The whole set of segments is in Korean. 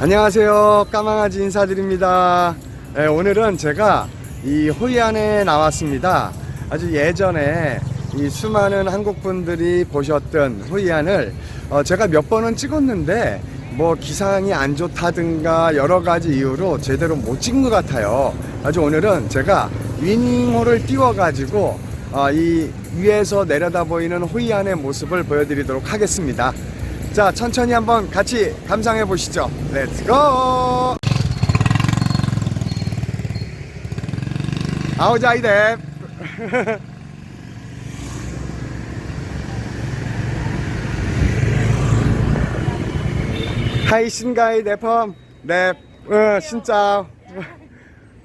안녕하세요. 까망아지 인사드립니다. 네, 오늘은 제가 이 호이안에 나왔습니다. 아주 예전에 이 수많은 한국 분들이 보셨던 호이안을 어, 제가 몇 번은 찍었는데 뭐 기상이 안 좋다든가 여러 가지 이유로 제대로 못 찍은 것 같아요. 아주 오늘은 제가 위닝호를 띄워가지고 어, 이 위에서 내려다 보이는 호이안의 모습을 보여드리도록 하겠습니다. 자, 천천히 한번 같이 감상해 보시죠. 렛츠 고! 아우자이데. Hay xin gai đẹp không? Đẹp. Ừ, xin chào.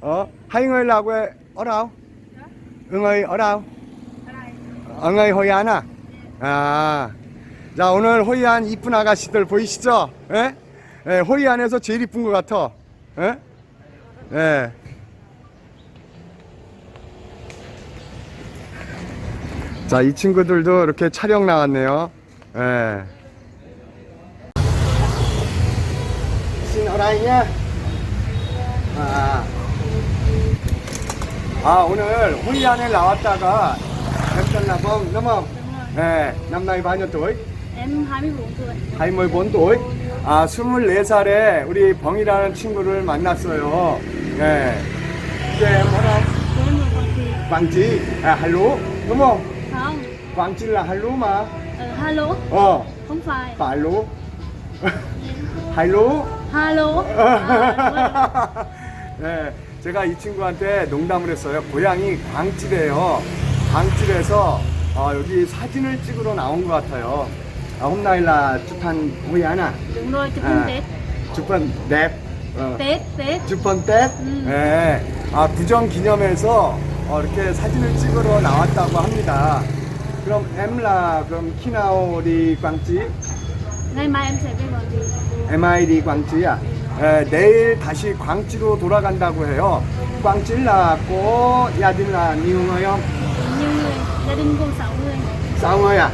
Ờ, hai người là quê ở đâu? người ở đâu? ở người Hội An à? 아, 자 오늘 호이안 이쁜 아가씨들 보이시죠? 예? 예, 호이안에서 제일 이쁜 것 같아. 예? 예. 자, 이 친구들도 이렇게 촬영 나왔네요. 예. nhé. 아, 아 오늘 호이안에 나왔다가 뵙던 나봉 넘어. nay bao nhiêu tuổi? Em 24 tuổi 24 tuổi. 아, 24살에 우리 벙이라는 친구를 만났어요. 네. 이제 뭐라? Ở Quảng Trị Quảng Trị. À, hello. Đúng không? Ờ, Hello phải hello. Hello à, 네, 제가 이 친구한테 농담을 했어요. 고향이 광질이에요. 광질에서 어, 여기 사진을 찍으러 나온 것 같아요. 아, hôm nay là chụp hình Huy An à? Đúng rồi chụp À. hình Tết chụp hình đẹp. 어. Tết Tết chụp hình Tết. 음. 네. 아, 구정 기념해서 어, 이렇게 사진을 찍으러 나왔다고 합니다. 그럼 em là 그럼 khi nào đi Quảng Trị? Ngày mai em sẽ về Quảng Trị MI đi Quảng Trị à? 에, 내일 다시 광주로 돌아간다고 해요. 광주 là có gia đình là nhiều người không? Nhiều người Gia đình gồm 6 người Sao người à?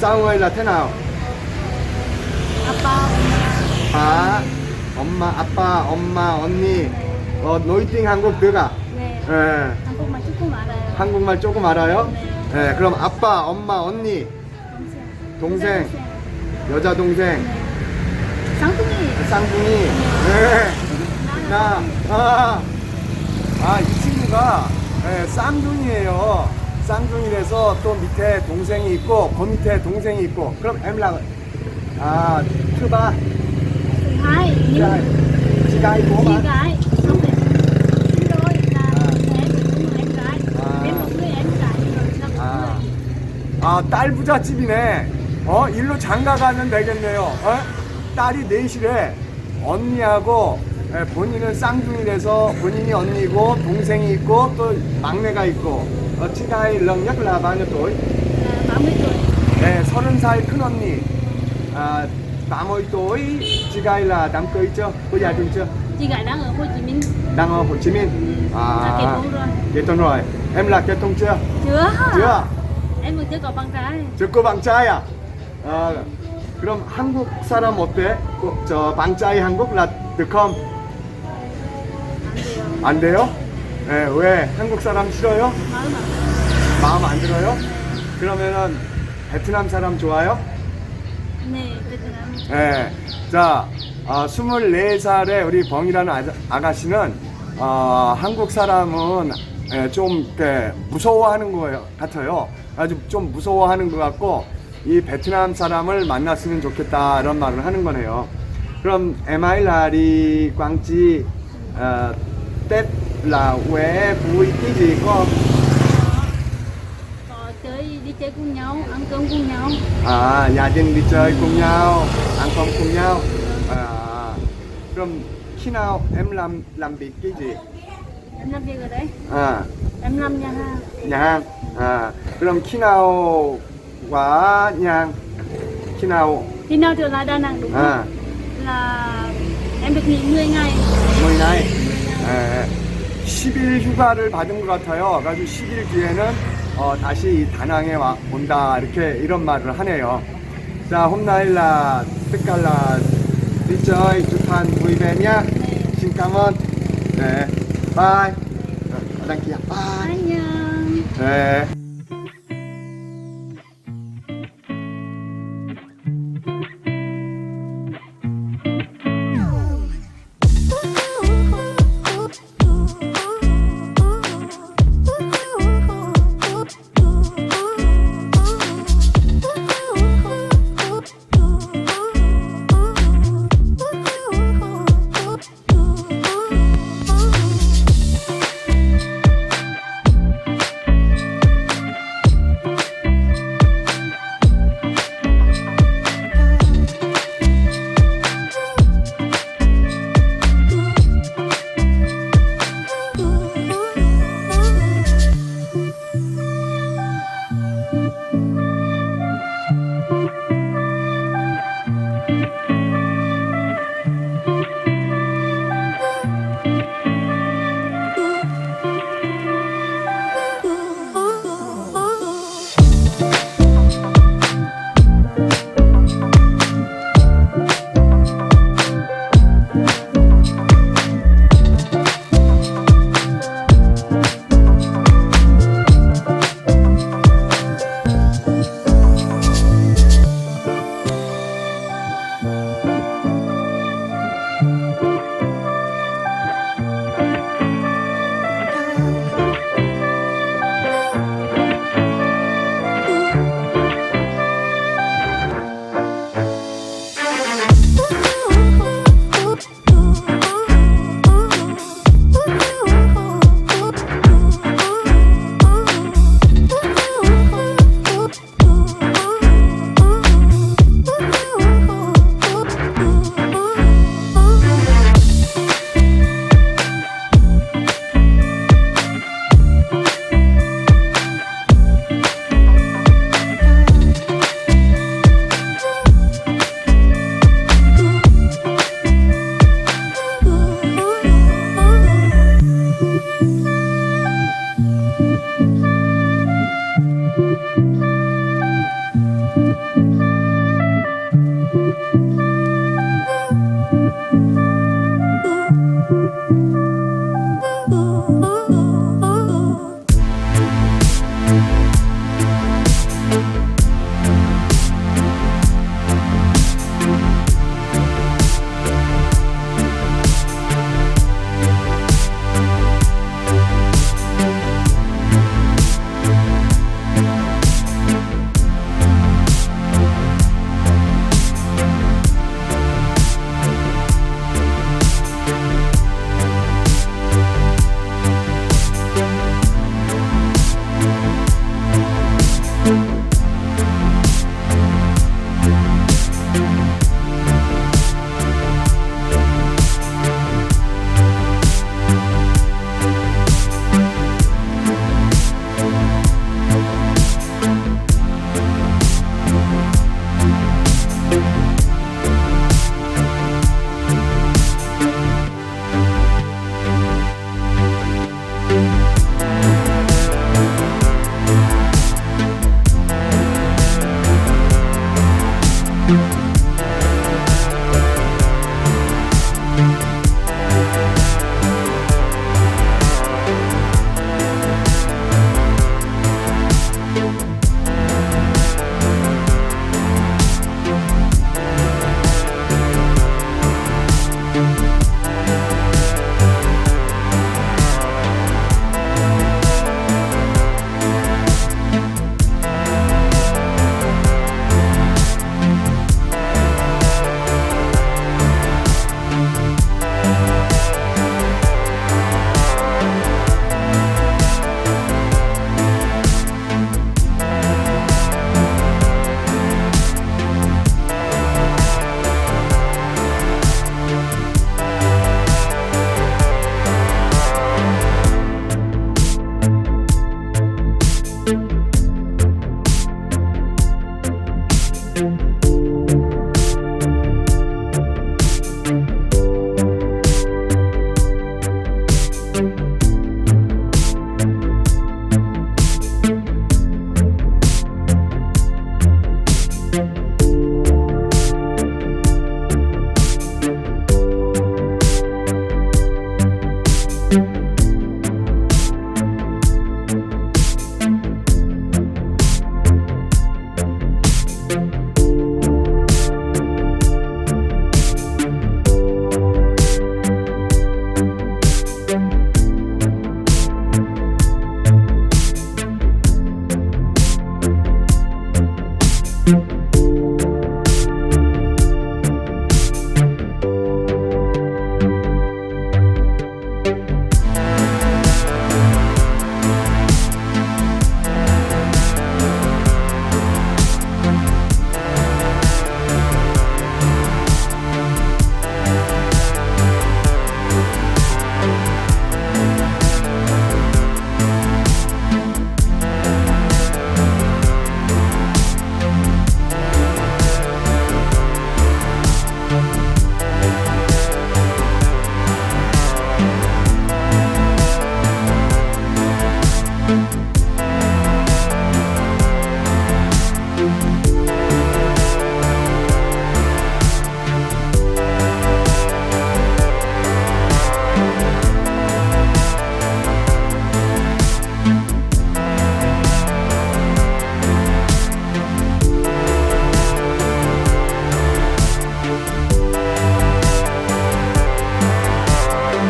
Sao người là thế nào? Appa 아, 엄마, 아빠, 엄마, 언니. 어, 노이팅 한국 들어가. 네 예. 한국말 조금 알아요 한국말 조금 알아요? 네 예, 그럼 아빠, 엄마, 언니, 동생 동생, 여자 동생, 쌍둥이 쌍둥이. 예. 나, 아, 아, 이 친구가 예, 쌍둥이에요. 쌍둥이라서 또 밑에 동생이 있고, 그 밑에 동생이 있고. 그럼 엠라, 아, 트바, Thứ hai chị Nhưng 지가 있고, chị 마. gái Không thể Chị đôi là em với một người em gái À. Em một người em gái rồi là một 아, 아, 딸 부잣집이네. 어, 일로 장가 가면 되겠네요. 어? 딸이 넷이래. 언니하고 예, 본인은 쌍둥이라서 본인이 언니고 동생이 있고 또 막내가 있고 어, 치가이 렁력 라바녀 또 là 30 tuổi 네, 서른 살 큰 언니 아, 나머지 또이 지가이 라 남거 있죠? 그 야중 있죠? chị gái đang ở Hồ Chí Minh đang ở Hồ Chí Minh là kết hôn rồi kết hôn rồi em là kết hôn chưa? chưa chưa? em vẫn chưa có bằng trai 저거 방짜야. 아, 그럼 한국 사람 어때? 그, 저 방짜이 한국 라 드컴 ăn điều 안 돼요? 예, 왜? 한국 사람 싫어요? máu mà 마음 안 들어요? 그러면은 베트남 사람 좋아요? Nam 예. 자, 아, 24살의 우리 벙이라는 아, 아가씨는 어, 한국 사람은 예, 좀 이렇게 무서워하는 것 같아요. 아주 좀 무서워하는 것 같고 이 베트남 사람을 만났으면 좋겠다 이런 말을 ha는 거네요. 그럼 Tết là quê vui cái gì có có chơi cùng nhau ăn cơm cùng nhau À, gia đình đi chơi cùng nhau, ăn cơm cùng nhau. À, 그럼 khi nào em làm làm việc cái gì? em làm việc ở đây À, em làm nhà hàng nhà hàng. À, 그럼 khi nào qua nhà hàng? Khi nào? khi nào trở lại Đà Nẵng đúng không À, là em được nghỉ 10 ngày 10 ngày. 10 ngày 예, 10일 휴가를 받은 것 같아요. 그래가지고 10일 뒤에는 어, 다시 이 다낭에 와, 온다 이렇게 이런 말을 하네요. 자, 홈나일라 뜻깔라 디저이 주판 부이베냐 신감은 네, 바이. 어당키야, 바이. 안녕. 네.